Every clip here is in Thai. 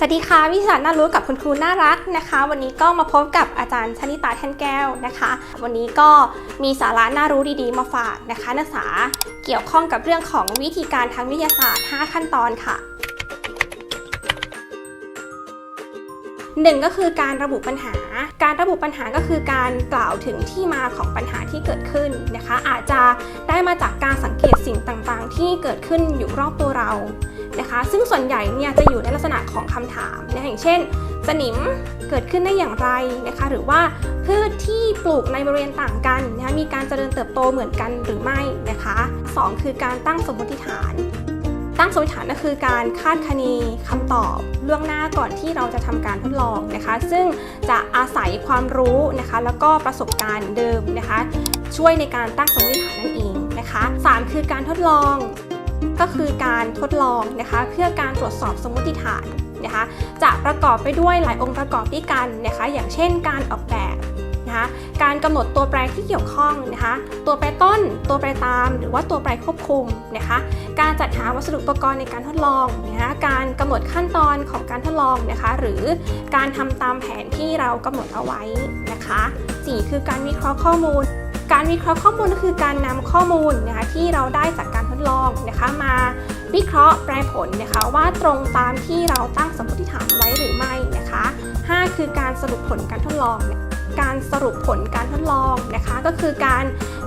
สวัสดีค่ะวิชาน่ารู้กับคุณครูน่ารักนะคะ วันนี้ก็มาพบกับอาจารย์ชนิตาแท่นแก้วนะคะ วันนี้ก็มีสาระน่ารู้ดีๆ มาฝากนะคะนักศึกษาเกี่ยวข้องกับเรื่องของวิธีการทางวิทยาศาสตร์ 5 ขั้นตอนค่ะหนึ่งก็คือการระบุปัญหา การระบุปัญหาก็คือการกล่าวถึงที่มาของปัญหาที่เกิดขึ้นนะคะ อาจจะได้มาจากการสังเกตสิ่งต่างๆ ที่เกิดขึ้นอยู่รอบตัวเรา นะคะ ซึ่งส่วนใหญ่เนี่ยจะอยู่ในลักษณะของคำถามนะอย่างเช่น สนิมเกิดขึ้นได้อย่างไรนะคะ หรือว่าพืชที่ปลูกในบริเวณต่างกันนะคะมีการเจริญเติบโตเหมือนกันหรือไม่นะคะสองคือการตั้งสมมติฐาน ตั้งสมมติฐานก็คือการคาดคะเนคำตอบล่วงหน้าก่อนที่เราจะทำการทดลองนะคะ ซึ่งจะอาศัยความรู้นะคะ แล้วก็ประสบการณ์เดิมนะคะ ช่วยในการตั้งสมมติฐานนั่นเองนะคะสามคือการทดลอง ก็คือการทดลองนะคะเพื่อการตรวจสอบสมมติฐานนะคะจะประกอบไปด้วยหลายองค์ประกอบด้วยกันนะคะอย่างเช่นการออกแบบนะคะการกำหนดตัวแปรที่เกี่ยวข้องนะคะตัวแปรต้น ตัวแปรตาม หรือว่าตัวแปรควบคุมนะคะการจัดหาวัสดุอุปกรณ์ในการทดลองนะคะการกำหนดขั้นตอนของการทดลองนะคะหรือการทำตามแผนที่เรากำหนดเอาไว้นะคะสี่คือการวิเคราะห์ข้อมูล การวิเคราะห์ข้อมูลก็คือการนำข้อมูลนะคะที่เราได้จากการทดลองนะคะมาวิเคราะห์แปลผลนะคะว่าตรงตามที่เราตั้งสมมติฐานไว้หรือไม่นะคะ 5 คือการสรุปผลการทดลอง การสรุปผลการทดลองนะคะ ก็คือการ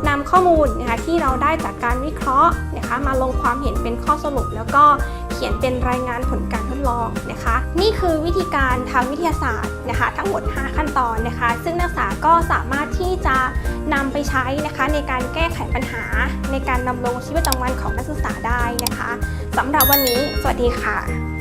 นำข้อมูลนะคะที่เราได้จากการวิเคราะห์นะคะมาลงความเห็นเป็นข้อสรุป แล้วก็เขียนเป็นรายงานผลการทดลองนะคะ นี่คือวิธีการทางวิทยาศาสตร์นะคะ ทั้งหมด 5 ขั้นตอนนะคะ ซึ่งนักศึกษาก็สามารถที่จะำไปใช้นะคะในการแก้ไขปัญหา ในการดำรงชีวิตประจำวันของนักศึกษาได้นะคะสำหรับวันนี้ สวัสดีค่ะ